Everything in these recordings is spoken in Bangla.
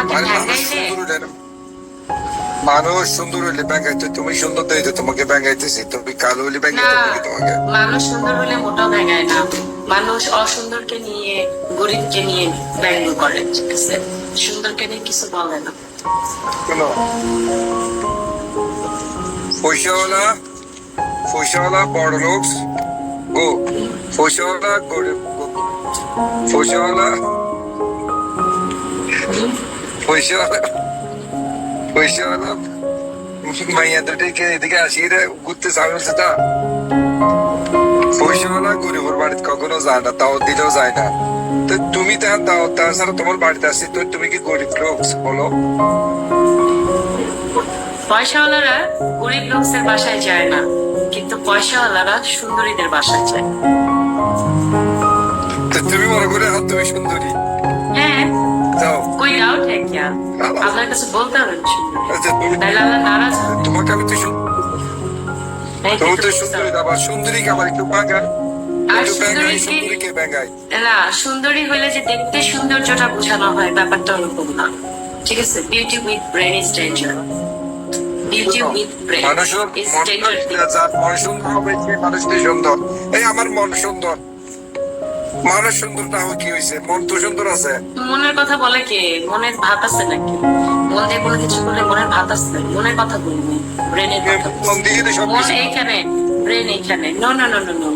আমাকে মানুষ সুন্দর হইলে ব্যাঙ্গাইতে তুমি সুন্দর দেখে তোমাকে ব্যাঙ্গাইতেছি তুমি কালো হইলে না ব্যাঙ্গাইতে তোমাকে। মানুষ সুন্দর হলে মোটাও ভেঙায় না। মানুষ অসুন্দরকে নিয়ে গরিবকে নিয়ে ব্যঙ্গ করে ঠিক আছে? সুন্দরকে নিয়ে কিছু বলে না। পয়সাওয়ালা পয়সাওয়ালা বড় লোক গো। পয়সাওয়ালা গরিব। পয়সাওয়ালা পয়সাওয়ালা পয়সাওয়ালা মাইয়া দুটিকে এদিকে আসি রে ঘুরতে সামনে তা পয়সাওয়ালা গরিবের বাড়িতে কখনো যায় না তাও দিলেও যায় না তো তুমি তার দাও তাছাড়া তোমার বাড়িতে আসি তো তুমি কি গরিব লোক বলো পয়সাওয়ালারা গরিব লোকদের বাসায় যায় না। কিন্তু পয়সাওয়ালারা সুন্দরীদের বাসায় যায়। তুমি মনে করে তুমি সুন্দরী। হ্যাঁ। কই আপনার কাছে বলতে হবে আচ্ছা তাহলে আল্লাহ নারাজ তোমাকে আমি তো সুন্দর সুন্দরী। আবার সুন্দরী একটু না সুন্দরী হলে যে দেখতে সৌন্দর্যটা বোঝানো হয় ব্যাপারটা ওরকম না। ঠিক আছে? Beauty with brain is danger মানুষের মন সুন্দর হবে সে মানুষটি সুন্দর। এই আমার মন সুন্দর। মানুষ সুন্দর না কি হয়েছে মন তো সুন্দর আছে। মনের কথা বলে কে? মনের ভাত আছে নাকি? মন দিয়ে কোনো কিছু করলে মনের ভাত আছে? মনের কথা বলবি ব্রেনের কথা মন দিয়ে তো সব মন এইখানে ব্রেন এইখানে। No no no no no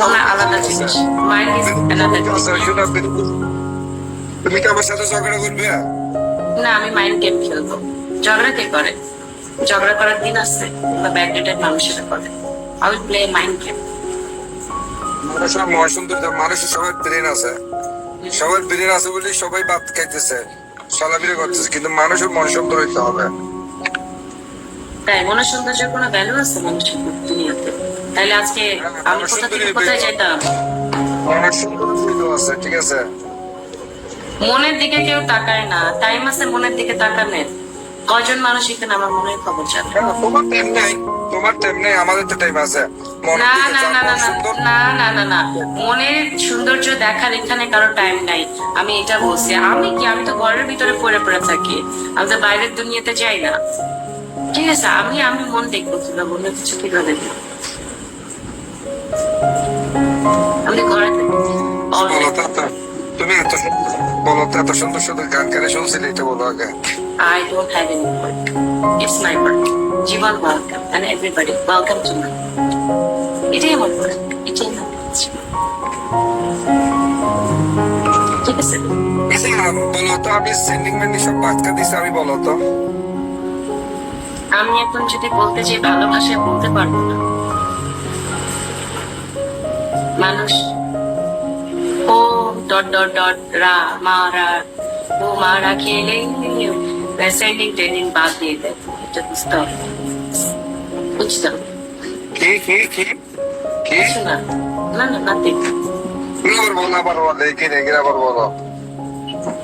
মন আলাদা জিনিস। মাইন্ড ইজ আলাদা জিনিস তুমি কি আমার সাথে ঝগড়া করবে? না আমি মাইন্ড গেম খেলব। ঝগড়া কে করে? ঝগড়া করার দিন আছে। বা ব্যাকডেটেড মানুষেরা করে। I will play mind game মানুষের মন মানুষের সবার ব্রেন আছে। সবার ব্রেন আছে বলে সবাই ভাত খাইতেছে। করতেছে কিন্তু মানুষের মন সুন্দর হইতে হবে। তাই মনে সৌন্দর্যের কোনো ভ্যালু আছে মানুষের দুনিয়াতে? তাহলে আজকে আমি কোথা থেকে কোথায় যেতাম মানুষ সুন্দর আছে ঠিক আছে? মনের দিকে কেউ তাকায় না। টাইম আছে মনের দিকে তাকানের। কজন মানুষ এখানে আমার মনের খবর জানে? হ্যাঁ, তোমার টাইম নেই। তোমার টাইম নেই আমাদের তো টাইম আছে। মন না না না না না। না না না না। মনের সৌন্দর্য দেখার এখানে কারও টাইম নাই। আমি এটা বলছি। আমি কি আমি তো ঘরের ভিতরে পড়ে পড়ে থাকি। আমি তো বাইরের দুনিয়াতে যাই না। ঠিক আছে আমি আমি মন দেখব কীভাবে অন্য কিছু কীভাবে দেখব। আমি ঘরে তুমি এত বলো এত সুন্দর সুন্দর গান কেন শুনছিলে? এটা বলো আগে। I don't have any work. It's my And everybody, welcome to my এটাই আমার. এটাই আমার। ঠিক আছে আমি এখন যদি বলতে চাই ভালোবাসায় বলতে পারব না মানুষ ও ডট ডট ডট রা মা রা ও মা রা খেলে সেন্ডিং ট্রেনিং বাদ দিয়ে দেয় এটা বুঝতে হবে বুঝতে হবে কি কি কি কি কিছু না না না নাথিং আবার বলো দেখি দেখি আবার বলো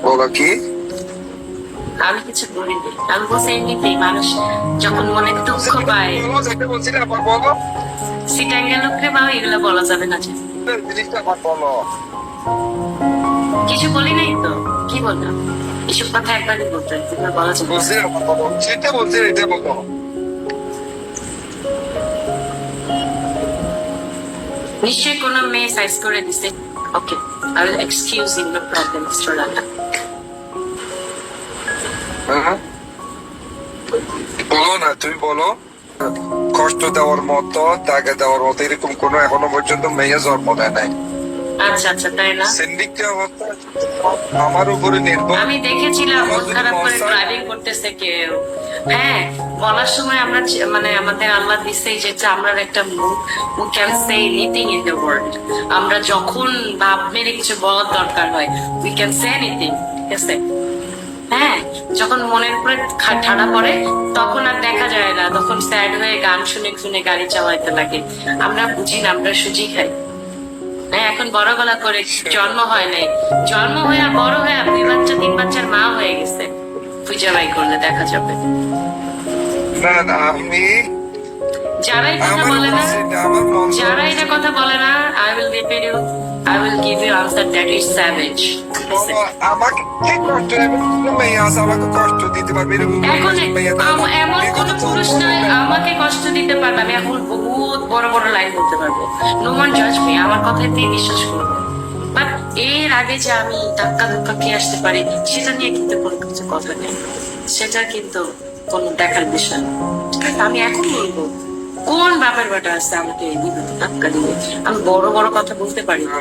বলো কি আমি কিছু বলিনি আমি বলছি এমনিতেই মানুষ যখন মনে দুঃখ পায় বলো যেটা বলছি না আবার বলো সিটাঙ্গের লোকরে বা এগুলো বলা যাবে না যে জিনিসটা আবার বলো কিছু বলি নাই তো কি বললাম এসব কথা একবারই বলতে বলা যাবে না। বলছি বলো। এটা বলো নিশ্চয়ই কোনো মেয়ে সাইজ করে দিছে। Okay I will excuse in no problem mister Rana হ্যাঁ? বলো না তুমি বলো। কষ্ট দেওয়ার মতো তাকে দেওয়ার মতো এরকম কোনো এখনও পর্যন্ত মেয়ে জন্ম দেয় নাই। আচ্ছা আচ্ছা তাই না? আমার উপরে নির্ভর। আমি দেখেছিলাম মন খারাপ করে ড্রাইভিং করতেছে কেউ। হ্যাঁ বলার সময় আমরা মানে আমাদের আল্লাহ দিছে যে আমরা একটা we can say anything in the world আমরা যখন ভাব মেরে কিছু বলার দরকার হয় উই ক্যান সে এনিথিং ঠিক আছে? হ্যাঁ যখন মনের উপরে ঠাড়া পড়ে তখন আর দেখা যায় না। তখন স্যাড হয়ে গান শুনে শুনে গাড়ি চালাইতে লাগে। আমরা বুঝি না আমরা সুজি খাই। হ্যাঁ এখন বড় গলা করে জন্ম হয় নাই। জন্ম হয়ে আর বড় হয়ে দুই বাচ্চা, তিন বাচ্চার মা হয়ে গেছে। পূজা ভাই করলে দেখা যাবে। না না, আমি যারা এই কথা বলে না যারা এটা কথা বলে না I will repeat you I will give you answer that is savage আমাকে কষ্ট মেয়ে আছে আমাকে কষ্ট দিতে পারবে? এখন মেয়ে তো আম- এমন এই কোন কথা তো পুরুষ নাই আমাকে কষ্ট দিতে পারবে আমি এখন বহুত বড় বড় লাইন বলতে পারব। নো ওয়ান জাজ মি আমার কথাতেই বিশ্বাস করব। বাট এর আগে যে আমি ধাক্কা ধাক্কা খেয়ে আসতে পারি সেটা নিয়ে কিন্তু কোনো কিছু কথা নেই। সেটা কিন্তু কোনো দেখার বিষয়। আমি এখন বলব কোন ব্যাপার ব্যাটা আছে আমাকে এই দিবে আমি বড় বড় কথা বলতে পারি। না।